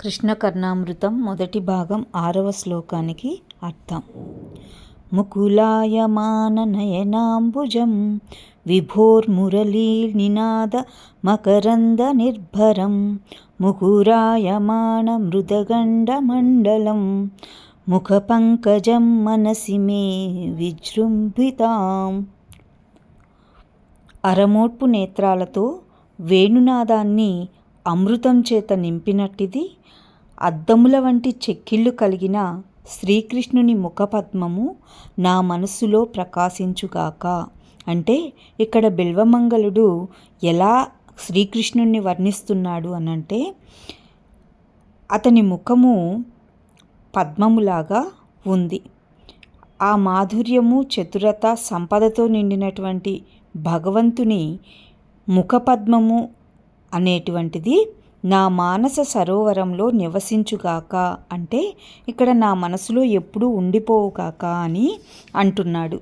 కృష్ణకర్ణామృతం మొదటి భాగం ఆరవ శ్లోకానికి అర్థం. ముకులాయమాన నయనాంబుజం విభోర్మురళీ నినాద మకరంద నిర్భరం ముకురాయమాణ మృదగండమండలం ముఖపంకజం మనసి మే విజృంభితాం. అరమోట్పు నేత్రాలతో వేణునాదాన్ని అమృతం చేత నింపినట్టిది అద్దముల వంటి చెక్కిళ్ళు కలిగిన శ్రీకృష్ణుని ముఖపద్మము నా మనస్సులో ప్రకాశించుగాక. అంటే ఇక్కడ బిల్వమంగళుడు ఎలా శ్రీకృష్ణుణ్ణి వర్ణిస్తున్నాడు అనంటే అతని ముఖము పద్మములాగా ఉంది. ఆ మాధుర్యము చతురత సంపదతో నిండినటువంటి భగవంతుని ముఖపద్మము అనేటువంటిది నా మానస సరోవరంలో నివసించుగాక అంటే ఇక్కడ నా మనసులో ఎప్పుడూ ఉండిపోవుగాక అని అంటున్నాడు.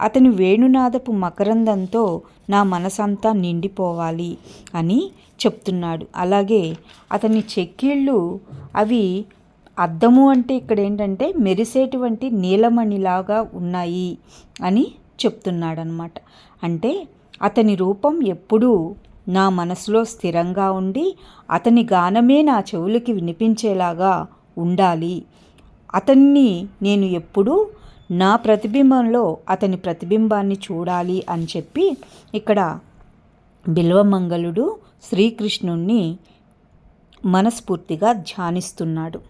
అతని వేణునాదపు మకరందంతో నా మనసంతా నిండిపోవాలి అని చెప్తున్నాడు. అలాగే అతని చెక్కిళ్ళు అవి అద్దము అంటే ఇక్కడ ఏంటంటే మెరిసేటువంటి నీలమణిలాగా ఉన్నాయి అని చెప్తున్నాడనమాట అంటే అతని రూపం ఎప్పుడూ నా మనసులో స్థిరంగా ఉండి అతని గానమే నా చెవులకి వినిపించేలాగా ఉండాలి. అతన్ని నేను ఎప్పుడూ నా ప్రతిబింబంలో అతని ప్రతిబింబాన్ని చూడాలి అని చెప్పి ఇక్కడ బిల్వమంగళుడు శ్రీకృష్ణుణ్ణి మనస్ఫూర్తిగా ధ్యానిస్తున్నాడు.